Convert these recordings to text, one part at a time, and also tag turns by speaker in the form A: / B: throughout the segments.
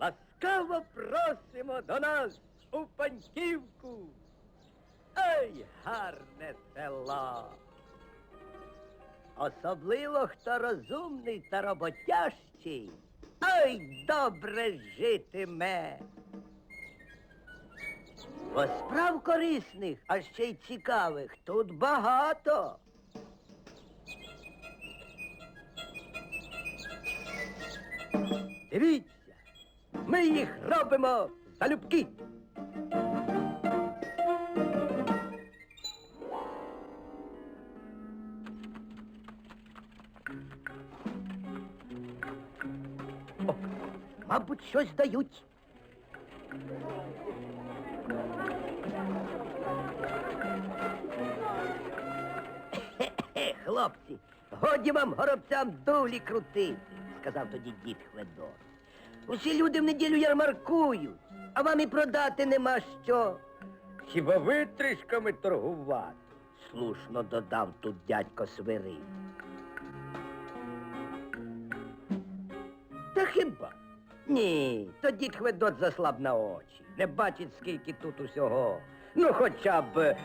A: Ласкаво просимо до нас у Паньківку. Ой, гарне село. Особливо хто розумний та роботящий. Ой, добре житиме. Бо справ корисних, а ще й цікавих тут багато. Дивіться, ми їх робимо залюбки. О, мабуть, щось дають. Хлопці, годі вам горобцям дулі крутити, сказав тоді дід Хведор. Усі люди в неділю ярмаркують, а вам і продати нема що. Хіба витрішками торгувати? Слушно додав тут дядько Свирид. Та хіба? Ні, то дід Хведот заслаб на очі. Не бачить, скільки тут усього. Ну, хоча б.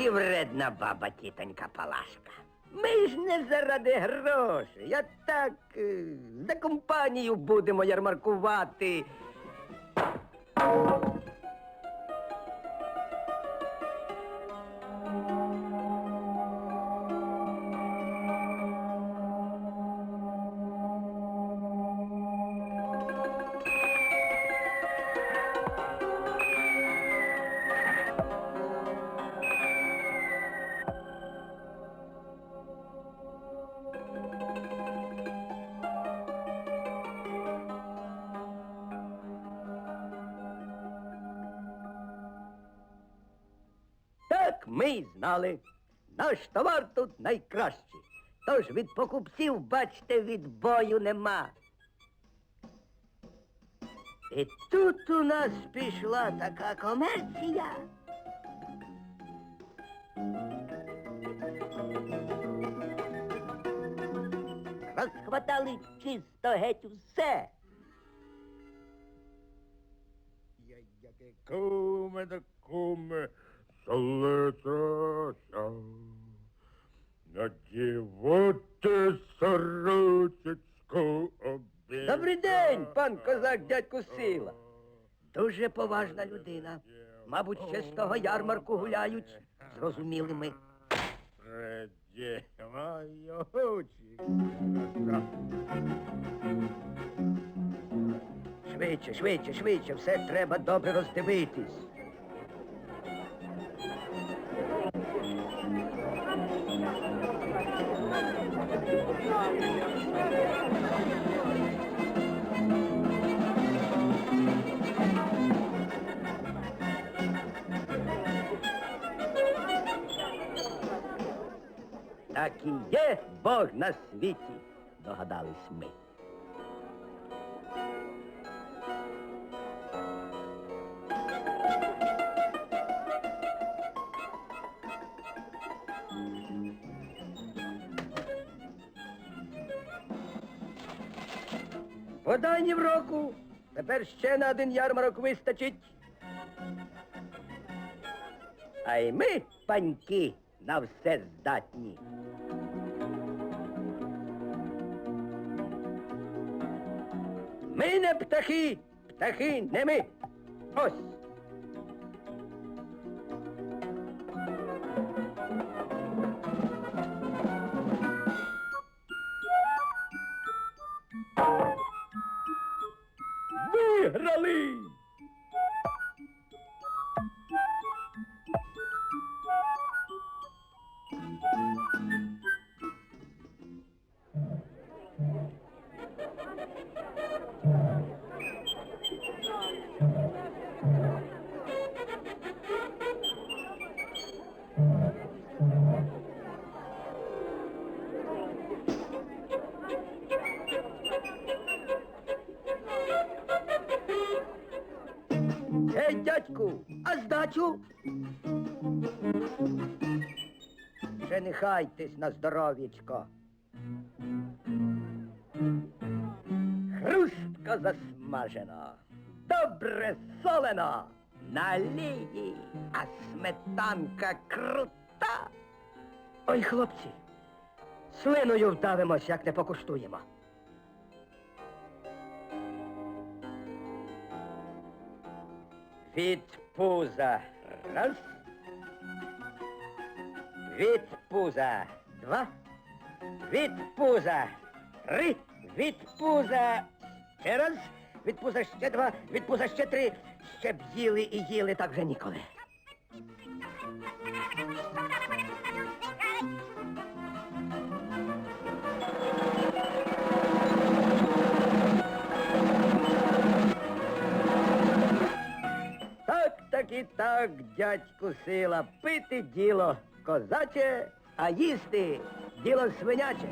A: І вредна баба тітонька Палашка. Ми ж не заради грошей, Я так е, за компанію будемо ярмаркувати. Ми й знали. Наш товар тут найкращий. Тож від покупців, бачте, відбою нема. І тут у нас пішла така комерція. Розхватали чисто геть усе.
B: Куме да куме, солеця, надівати сорочечку обі.
A: Добрий день, пан козак дядьку Сила. Дуже поважна людина. Мабуть, ще з того ярмарку гуляють. Зрозуміли ми.
B: Предівай очі.
A: Швидше, швидше, швидше, все треба добре роздивитись. Так і є Бог на світі, догадались ми. Вода ні в року. Тепер ще на один ярмарок вистачить. А й ми, паньки, на все здатні. Ми не птахи, птахи не ми. Ось. Виграли! Ей, дядьку, а здачу? Женихайтесь на здоров'ячко. Хрустко засмажено, добре солено, на лінії, а сметанка крута. Ой, хлопці, слиною вдавимось, як не покуштуємо. Від пуза раз. Від пуза два. Від пуза три. Від пуза ще раз. Від пуза ще два. Від пуза ще три. Ще б їли і їли так вже ніколи. Так, так і так, дядьку сила, пити діло козаче, а їсти діло свиняче.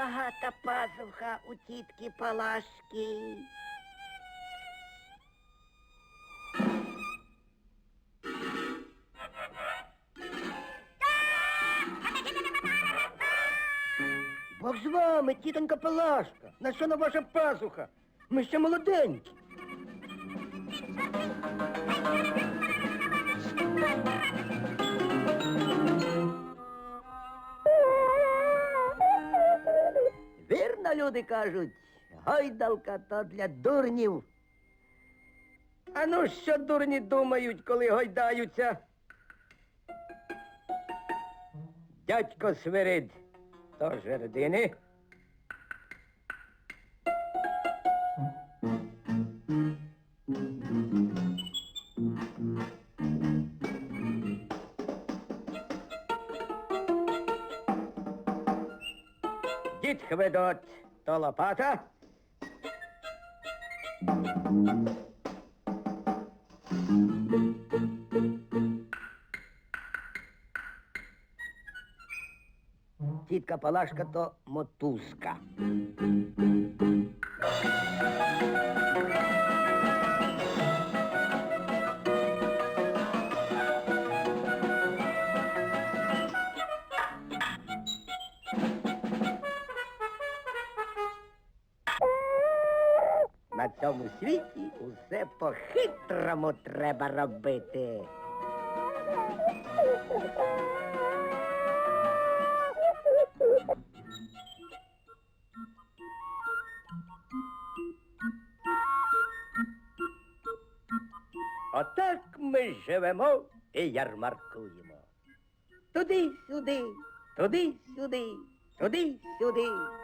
A: Багата пазуха у тітки Палашки. Бог з вами, тітонька Палашка. На що на ваша пазуха? Ми ще молоденькі. Вірно, люди кажуть, гойдалка то для дурнів. А ну що дурні думають, коли гойдаються? Дядько Свирид, то жердини. Дід Хведот, то лопата. Тітка Палашка то мотузка. На цьому світі усе по-хитрому треба робити. Отак ми живемо і ярмаркуємо. Туди-сюди, туди-сюди, туди-сюди.